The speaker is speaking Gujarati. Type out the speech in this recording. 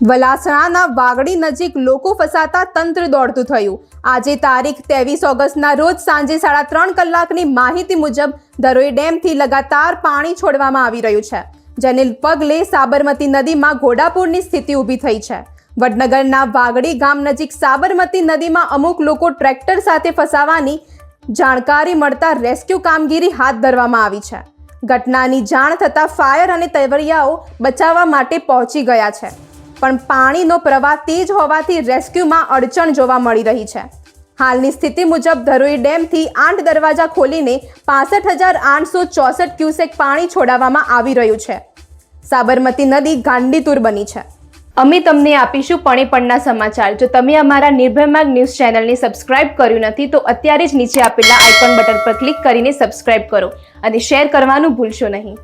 વલાસણાના વાગડી નજીક લોકો ફસાતા તંત્ર દોડતું થયું. આજે તારીખ ત્રેવીસ ઓગસ્ટના રોજ સાંજે સાડા ત્રણ કલાકની માહિતી મુજબ ધરોઈ ડેમથી લગાતાર પાણી છોડવામાં આવી રહ્યું છે, જેને પગલે સાબરમતી નદીમાં ઘોડાપૂરની સ્થિતિ ઊભી થઈ છે. વડનગરના વાગડી ગામ નજીક સાબરમતી નદીમાં અમુક લોકો ટ્રેક્ટર સાથે ફસાવાની જાણકારી મળતા રેસ્ક્યુ કામગીરી હાથ ધરવામાં આવી છે. ઘટનાની જાણ થતાં ફાયર અને તૈવરિયાઓ બચાવવા માટે પહોંચી ગયા છે. પણ પાણીનો પ્રવાહ તેજ હોવાથી રેસ્ક્યુમાં અડચણ જોવા મળી રહી છે. હાલની સ્થિતિ મુજબ ધરોઈ ડેમથી આઠ દરવાજા ખોલીને પાસઠ હજાર આઠસો ચોસઠ ક્યુસેક પાણી છોડાવવામાં આવી રહ્યું છે. સાબરમતી નદી ગાંડીતુર બની છે. અમે તમને આપીશું પણેપણના સમાચાર. જો તમે અમારા નિર્ભયમાર્ગ ન્યૂઝ ચેનલને સબસ્ક્રાઇબ કર્યું નથી, તો અત્યારે જ નીચે આપેલા આઇકોન બટન પર ક્લિક કરીને સબસ્ક્રાઇબ કરો અને શેર કરવાનું ભૂલશો નહીં.